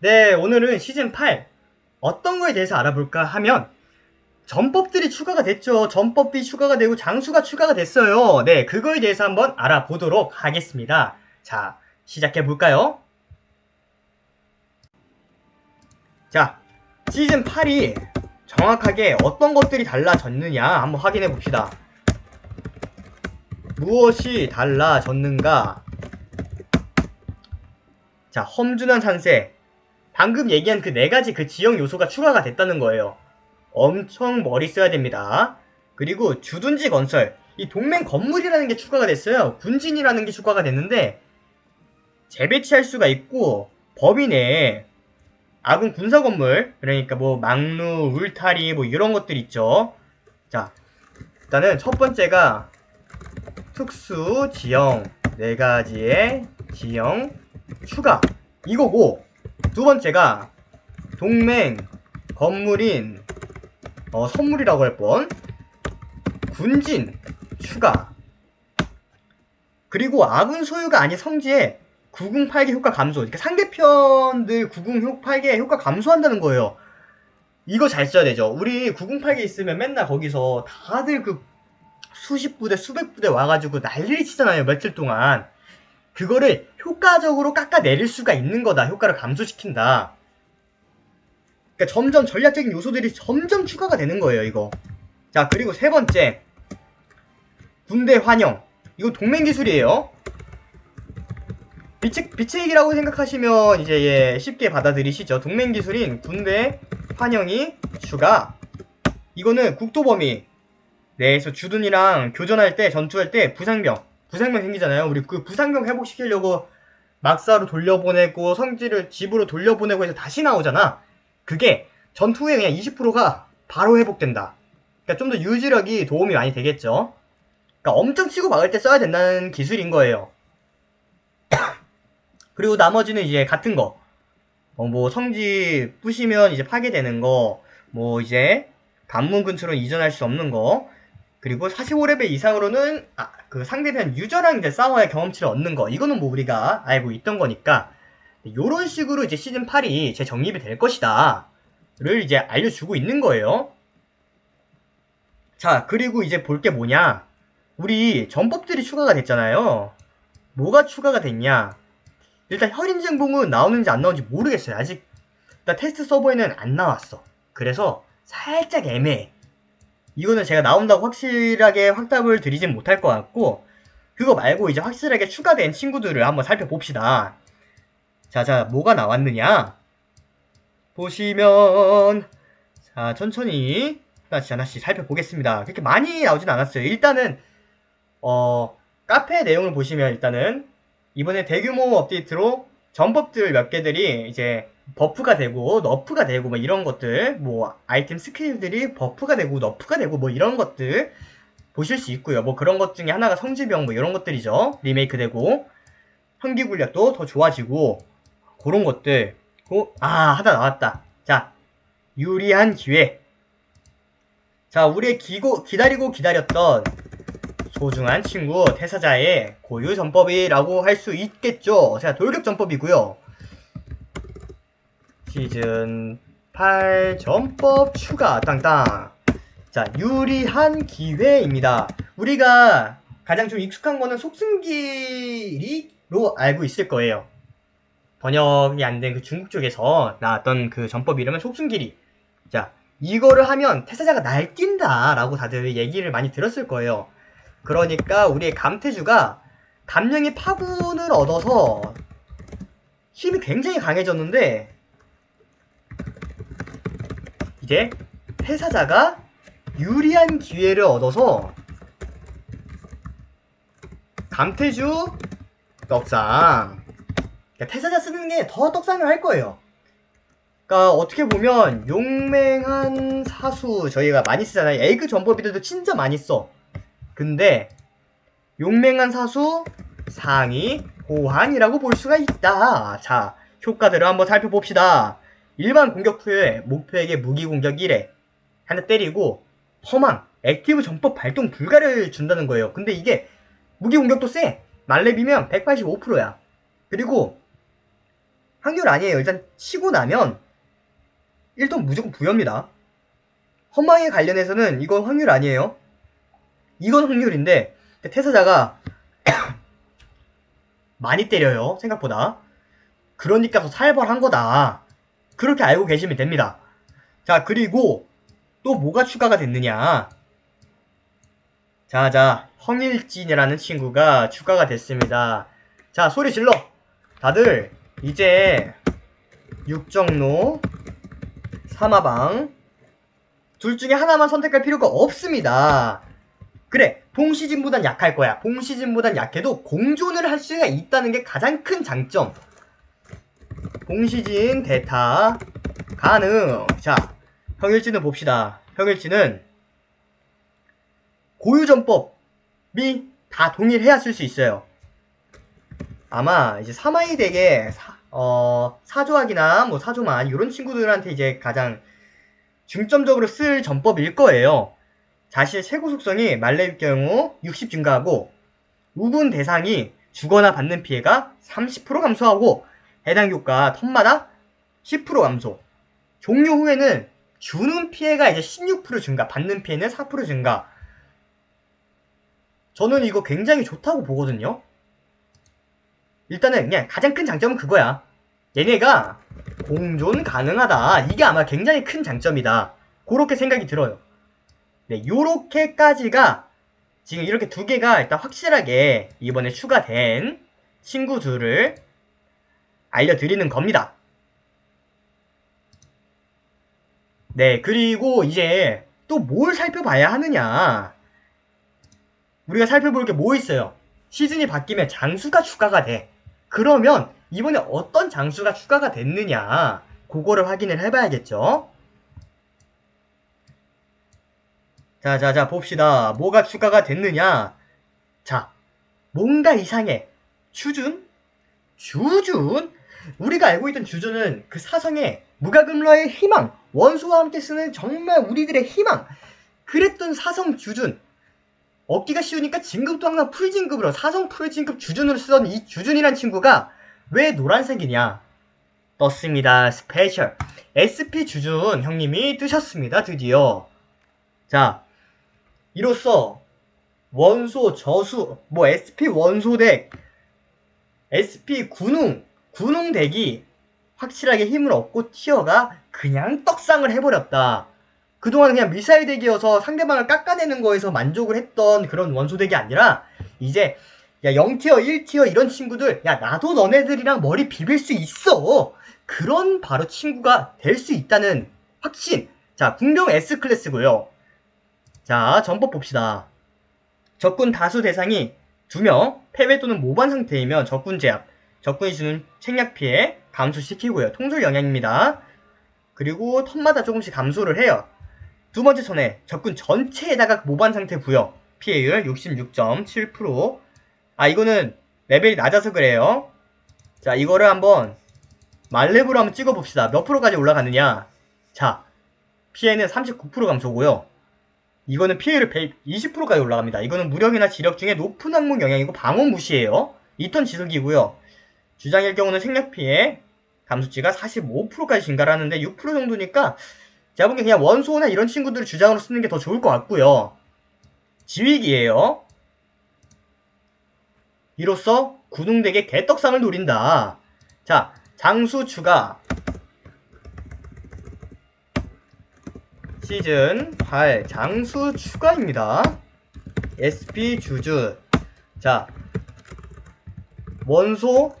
네, 오늘은 시즌 8 어떤 거에 대해서 알아볼까 하면 전법들이 추가가 됐죠. 전법이 추가가 되고 장수가 추가가 됐어요. 네, 그거에 대해서 한번 알아보도록 하겠습니다. 자, 시작해 볼까요? 자, 시즌 8이 정확하게 어떤 것들이 달라졌느냐 한번 확인해 봅시다. 무엇이 달라졌는가? 자, 험준한 산세. 방금 얘기한 그 네 가지 그 지형 요소가 추가가 됐다는 거예요. 엄청 머리 써야 됩니다. 그리고 주둔지 건설. 이 동맹 건물이라는 게 추가가 됐어요. 군진이라는 게 추가가 됐는데, 재배치할 수가 있고, 범위 내에 아군 군사 건물, 그러니까 뭐 망루, 울타리, 뭐 이런 것들 있죠. 자, 일단은 첫 번째가 특수 지형 네 가지의 지형 추가 이거고 두 번째가 동맹 건물인 어, 선물이라고 할 뻔 군진 추가. 그리고 아군 소유가 아닌 성지에 구궁 8개 효과 감소. 그러니까 상대편들 구궁 효 8개 효과 감소한다는 거예요. 이거 잘 써야 되죠. 우리 구궁 8개 있으면 맨날 거기서 다들 그 수십 부대 수백 부대 와가지고 난리를 치잖아요 며칠 동안 그거를 효과적으로 깎아내릴 수가 있는 거다. 효과를 감소시킨다. 그러니까 점점 전략적인 요소들이 점점 추가가 되는 거예요, 이거. 자, 그리고 세 번째. 군대 환영. 이거 동맹 기술이에요. 빛의 얘기라고 생각하시면 이제 예, 쉽게 받아들이시죠. 동맹 기술인 군대 환영이 추가. 이거는 국토범위 내에서 주둔이랑 교전할 때, 전투할 때 부상병. 부상병 생기잖아요. 우리 그 부상병 회복시키려고 막사로 돌려보내고 성지를 집으로 돌려보내고 해서 다시 나오잖아. 그게 전투 후에 그냥 20%가 바로 회복된다. 그러니까 좀 더 유지력이 도움이 많이 되겠죠. 그러니까 엄청 치고 박을 때 써야 된다는 기술인 거예요. 그리고 나머지는 이제 같은 거. 어, 뭐 성지 부시면 이제 파괴되는 거, 뭐 이제 관문 근처로 이전할 수 없는 거, 그리고 45레벨 이상으로는 아, 그 상대편 유저랑 이제 싸워야 경험치를 얻는 거. 이거는 뭐 우리가 알고 있던 거니까. 요런 식으로 이제 시즌 8이 제 정립이 될 것이다 를 이제 알려주고 있는 거예요. 자 그리고 이제 볼 게 뭐냐. 우리 전법들이 추가가 됐잖아요. 뭐가 추가가 됐냐. 일단 혈인증봉은 나오는지 안 나오는지 모르겠어요 아직. 일단 테스트 서버에는 안 나왔어. 그래서 살짝 애매해 이거는 제가 나온다고 확실하게 확답을 드리진 못할 것 같고 그거 말고 이제 확실하게 추가된 친구들을 한번 살펴봅시다. 자, 자, 뭐가 나왔느냐? 보시면 자, 천천히 하나씩 하나씩 살펴보겠습니다. 그렇게 많이 나오진 않았어요. 일단은 어, 카페 내용을 보시면 일단은 이번에 대규모 업데이트로 전법들 몇 개들이 이제 버프가 되고 너프가 되고 뭐 이런 것들 뭐 아이템 스킬들이 버프가 되고 너프가 되고 뭐 이런 것들 보실 수 있고요. 뭐 그런 것 중에 하나가 성지병 뭐 이런 것들이죠. 리메이크 되고 현기 굴력도 더 좋아지고 그런 것들. 고, 아 하나 나왔다. 자 유리한 기회. 자 우리의 기고, 기다리고 기다렸던 소중한 친구 태사자의 고유 전법이라고 할 수 있겠죠. 자 돌격 전법이고요. 시즌 8 전법 추가 땅땅. 자 유리한 기회입니다. 우리가 가장 좀 익숙한 거는 속승길이로 알고 있을 거예요. 번역이 안 된 그 중국 쪽에서 나왔던 그 전법 이름은 속승길이. 자 이거를 하면 태사자가 날뛴다 라고 다들 얘기를 많이 들었을 거예요. 그러니까 우리의 감태주가 감령의 파군을 얻어서 힘이 굉장히 강해졌는데 이제 회사자가 유리한 기회를 얻어서 감태주 떡상. 그러니까 태사자 쓰는 게 더 떡상을 할 거예요. 그러니까 어떻게 보면 용맹한 사수 저희가 많이 쓰잖아요. 에그 전법이들도 진짜 많이 써. 근데 용맹한 사수 상위 호환이라고 볼 수가 있다. 자 효과들을 한번 살펴봅시다 일반 공격 후에 목표에게 무기 공격 1회 하나 때리고 허망 액티브 전법 발동 불가를 준다는 거예요. 근데 이게 무기 공격도 세. 말렙이면 185%야. 그리고 확률 아니에요. 일단 치고 나면 일단 무조건 부여입니다. 헌망에 관련해서는 이건 확률 아니에요. 이건 확률인데 태사자가 많이 때려요. 생각보다. 그러니까 더 살벌한 거다. 그렇게 알고 계시면 됩니다. 자, 그리고 또 뭐가 추가가 됐느냐. 자, 자, 황일진이라는 친구가 추가가 됐습니다. 자, 소리 질러! 다들, 이제, 육정로, 사마방, 둘 중에 하나만 선택할 필요가 없습니다. 그래, 봉시진보단 약할 거야. 봉시진보단 약해도 공존을 할 수가 있다는 게 가장 큰 장점. 봉시진, 대타, 가능. 자, 평일지는 봅시다. 평일지는 고유전법이 다 동일해야 쓸 수 있어요. 아마 이제 사마이 덱에 사, 어, 사조학이나 뭐 사조만 이런 친구들한테 이제 가장 중점적으로 쓸 전법일 거예요. 자신의 최고 속성이 말레일 경우 60 증가하고 우군 대상이 주거나 받는 피해가 30% 감소하고 해당 효과 턴마다 10% 감소. 종료 후에는 주는 피해가 이제 16% 증가, 받는 피해는 4% 증가. 저는 이거 굉장히 좋다고 보거든요. 일단은 그냥 가장 큰 장점은 그거야. 얘네가 공존 가능하다. 이게 아마 굉장히 큰 장점이다. 그렇게 생각이 들어요. 네, 요렇게까지가 지금 이렇게 두 개가 일단 확실하게 이번에 추가된 친구들을 알려드리는 겁니다. 네, 그리고 이제 또 뭘 살펴봐야 하느냐. 우리가 살펴볼 게 뭐 있어요? 시즌이 바뀌면 장수가 추가가 돼. 그러면 이번에 어떤 장수가 추가가 됐느냐. 그거를 확인을 해봐야겠죠. 자, 자, 자, 봅시다. 뭐가 추가가 됐느냐. 자, 뭔가 이상해. 주준? 주준? 우리가 알고 있던 주준은 그 사성의 무가금러의 희망, 원소와 함께 쓰는 정말 우리들의 희망. 그랬던 사성 주준. 얻기가 쉬우니까 진급도 항상 풀진급으로 사성 풀진급 주준으로 쓰던 이 주준이란 친구가 왜 노란색이냐? 떴습니다. 스페셜. SP 주준 형님이 뜨셨습니다. 드디어. 자, 이로써 원소 저수 뭐 SP 원소덱 SP 군웅 군웅덱이 확실하게 힘을 얻고 티어가 그냥 떡상을 해버렸다. 그동안 그냥 미사일 덱이어서 상대방을 깎아내는 거에서 만족을 했던 그런 원소 덱이 아니라 이제 야 0티어 1티어 이런 친구들 야 나도 너네들이랑 머리 비빌 수 있어 그런 바로 친구가 될 수 있다는 확신 자 궁병 S클래스고요 자, 전법 봅시다. 적군 다수 대상이 2명, 패배 또는 모반 상태이면 적군 제압, 적군이 주는 책략 피해 감소시키고요. 통솔 영향입니다. 그리고 턴마다 조금씩 감소를 해요. 두 번째 턴에 적군 전체에다가 모반 상태 부여, 피해율 66.7%. 아, 이거는 레벨이 낮아서 그래요. 자, 이거를 한번 말렙으로 한번 찍어봅시다. 몇 프로까지 올라가느냐. 자, 피해는 39% 감소고요. 이거는 피해율 120%까지 올라갑니다. 이거는 무력이나 지력 중에 높은 항목 영향이고 방어 무시예요. 2턴 지속이고요. 주장일 경우는 생략 피해 감소치가 45%까지 증가를 하는데 6% 정도니까 제가 보기엔 그냥 원소나 이런 친구들을 주장으로 쓰는 게 더 좋을 것 같고요. 지휘기예요. 이로써 구둥덱의 개떡상을 노린다. 자, 장수 추가 시즌 8 장수 추가입니다. SP 주주. 자, 원소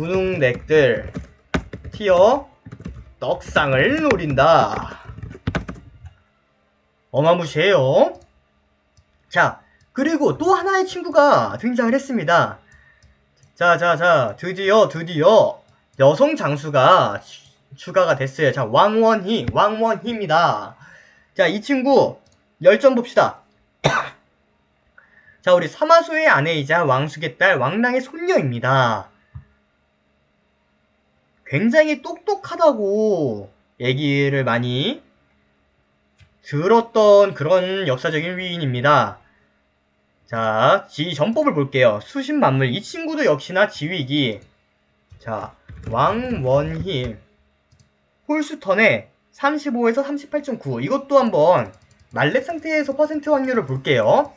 군웅덱들 티어 떡상을 노린다. 어마무시해요. 자, 그리고 또 하나의 친구가 등장을 했습니다. 자, 자, 자, 드디어, 드디어 여성 장수가 추가가 됐어요. 자, 왕원희, 왕원희입니다. 자, 이 친구 열정 봅시다. 자, 우리 사마소의 아내이자 왕숙의 딸 왕랑의 손녀입니다. 굉장히 똑똑하다고 얘기를 많이 들었던 그런 역사적인 위인입니다. 자, 지 전법을 볼게요. 수신만물. 이 친구도 역시나 지휘기. 자, 왕원희 홀스턴의 35에서 38.9 이것도 한번 말렙 상태에서 퍼센트 확률을 볼게요.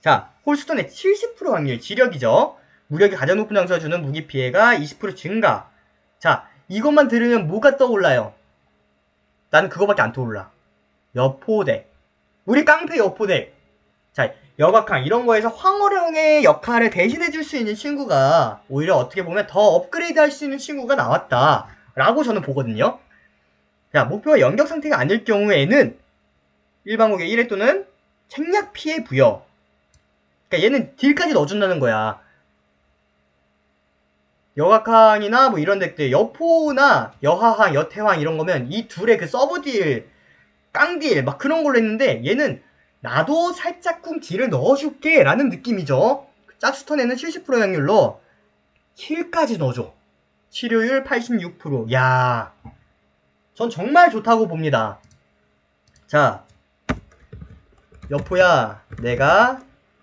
자, 홀스턴의 70% 확률 지력이죠. 무력이 가장 높은 장수가 주는 무기 피해가 20% 증가. 자, 이것만 들으면 뭐가 떠올라요? 나는 그거밖에 안 떠올라. 여포대. 우리 깡패 여포대. 자, 여각항 이런 거에서 황어령의 역할을 대신해 줄 수 있는 친구가 오히려 어떻게 보면 더 업그레이드 할 수 있는 친구가 나왔다. 라고 저는 보거든요. 자, 목표가 연격 상태가 아닐 경우에는 일반국의 1회 또는 책략 피해 부여. 그러니까 얘는 딜까지 넣어준다는 거야. 여각항이나 뭐 이런 덱들, 여포나 여하항, 여태왕 이런 거면 이 둘의 그 서브딜, 깡딜 막 그런 걸로 했는데 얘는 나도 살짝 쿵 딜을 넣어줄게 라는 느낌이죠. 짝스턴에는 70% 확률로 힐까지 넣어줘. 치료율 86%. 야, 전 정말 좋다고 봅니다. 자, 여포야, 내가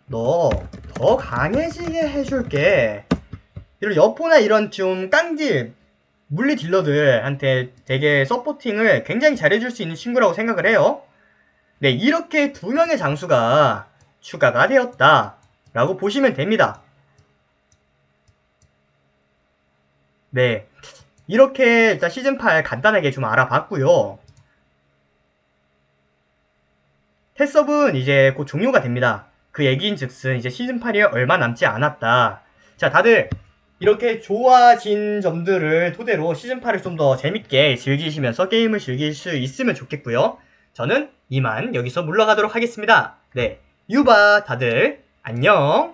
너 더 강해지게 해줄게. 이런 여포나 이런 좀 깡딜, 물리 딜러들한테 되게 서포팅을 굉장히 잘해줄 수 있는 친구라고 생각을 해요. 네, 이렇게 두 명의 장수가 추가가 되었다. 라고 보시면 됩니다. 네. 이렇게 일단 시즌8 간단하게 좀 알아봤고요. 테스업은 이제 곧 종료가 됩니다. 그 얘기인 즉슨 이제 시즌8이 얼마 남지 않았다. 자, 다들 이렇게 좋아진 점들을 토대로 시즌8을 좀 더 재밌게 즐기시면서 게임을 즐길 수 있으면 좋겠고요. 저는 이만 여기서 물러가도록 하겠습니다. 네. 유바 다들 안녕.